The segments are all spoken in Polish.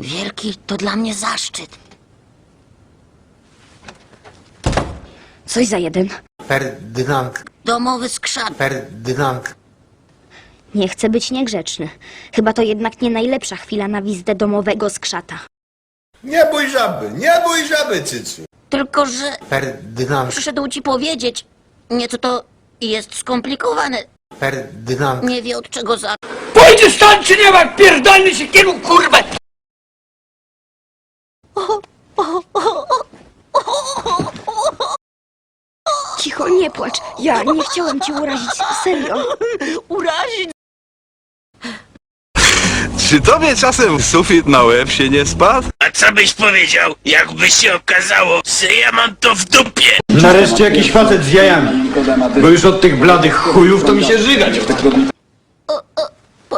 Wielki to dla mnie zaszczyt. Coś za jeden. Ferdynand, Domowy skrzat. Ferdynand, Nie chcę być niegrzeczny. Chyba to jednak nie najlepsza chwila na wizytę domowego skrzata. Nie bój żaby, nie bój żaby, cycu. Tylko, że Ferdynand, przyszedł ci powiedzieć. Nieco to jest skomplikowane. Ferdynand, Nie wie od czego za... Pójdzie stąd czy nie ma pierdolny się kielu kurwę! Cicho, nie płacz. Ja nie chciałem cię urazić. Serio. Urazić? Czy tobie czasem sufit na łeb się nie spadł? A co byś powiedział, jakby się okazało, że ja mam to w dupie? Nareszcie jakiś facet z jajami. Bo już od tych bladych chujów to mi się żygać chce.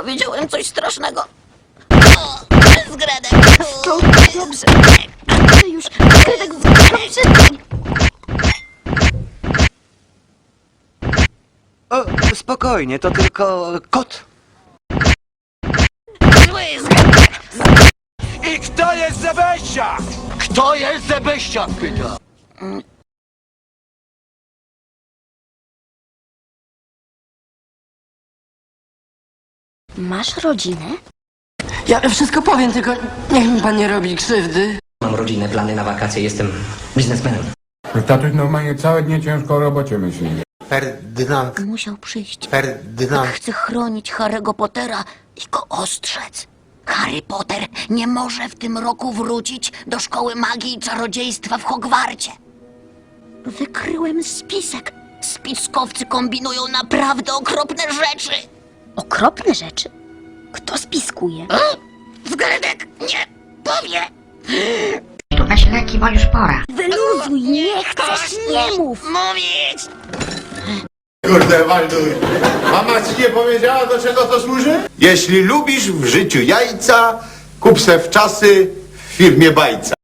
Powiedziałem coś strasznego. O, Zgredek. To dobrze. Ale już. Kredek, przestań. O, spokojnie, to tylko kot. Zły zgredek. I kto jest zebeściak? Kto jest zebeściak, pyta? Masz rodzinę? Ja wszystko powiem, tylko niech mi pan nie robi krzywdy. Mam rodzinne plany na wakacje, jestem biznesmenem. Tatuś normalnie całe dnie ciężko o robocie myśli. Ferdynand, Musiał przyjść. Ferdynand, Chce chronić Harry'ego Pottera i go ostrzec. Harry Potter nie może w tym roku wrócić do szkoły magii i czarodziejstwa w Hogwarcie. Wykryłem spisek. Spiskowcy kombinują naprawdę okropne rzeczy. Okropne rzeczy. Kto spiskuje? Zgredek nie powie. Wyluzuj, nie chcesz, nie mów. Mówić. Kurde, Walduj, mama ci nie powiedziała, do czego to służy? Jeśli lubisz w życiu jajca, kup se w czasy w firmie bajca.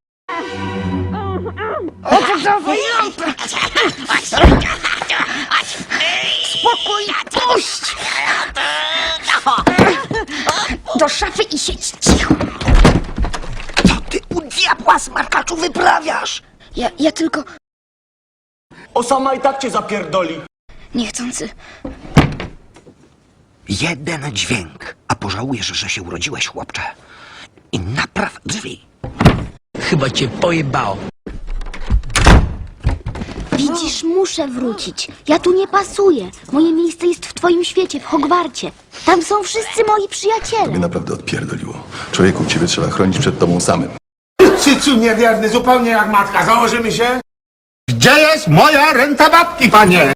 Spokój, puść. Do szafy i siedź cicho. Co ty u diabła smarkaczu wyprawiasz? Ja, ja tylko Osama i tak cię zapierdoli. niechcący. Jeden dźwięk, a pożałujesz, że się urodziłeś, chłopcze. I napraw drzwi. Chyba cię pojebało. Widzisz, muszę wrócić. Ja tu nie pasuję. Moje miejsce jest w twoim świecie, w Hogwarcie. Tam są wszyscy moi przyjaciele. naprawdę odpierdoliło. Człowieku, ciebie trzeba chronić przed tobą samym. Cycu niewierny, zupełnie jak matka, założymy się? Gdzie jest moja renta babki, panie?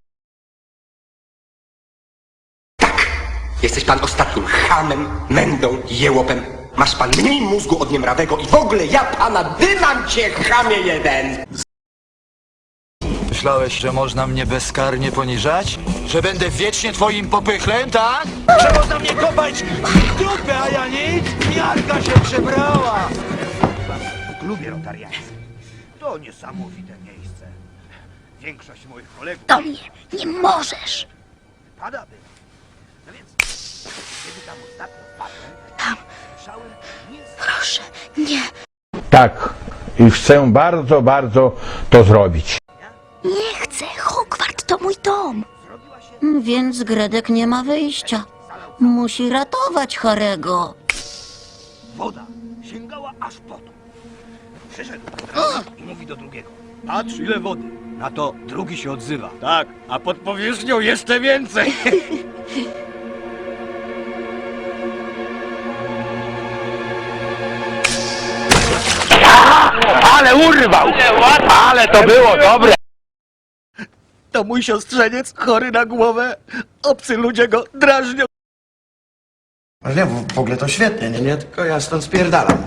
Jesteś pan ostatnim chamem, mędą, jełopem. Masz pan mniej mózgu od niemrawego i w ogóle ja pana dymam cię, chamie jeden! Myślałeś, że można mnie bezkarnie poniżać? Że będę wiecznie twoim popychlem, tak? Że można mnie kopać w dupę, a ja nic? Miarka się przebrała! Lubię rotariańskie. To niesamowite miejsce. Większość moich kolegów Do mnie nie możesz. pada by. No więc, kiedy tam ostatnio wpadłem, Tam, słyszałem proszę, nie. Tak. I chcę bardzo, bardzo to zrobić. Nie chcę. Hogwart to mój dom. Więc Gredek nie ma wyjścia. Musi ratować Harego. woda sięgała aż po tu. Przyszedł i mówi do drugiego. Patrz ile wody. Na to drugi się odzywa. Tak, a pod powierzchnią jeszcze więcej. Ale urwał! Ale to było dobre! To mój siostrzeniec chory na głowę. Obcy ludzie go drażnią. Ale nie, w ogóle to świetnie, nie? Nie, tylko ja stąd spierdalam.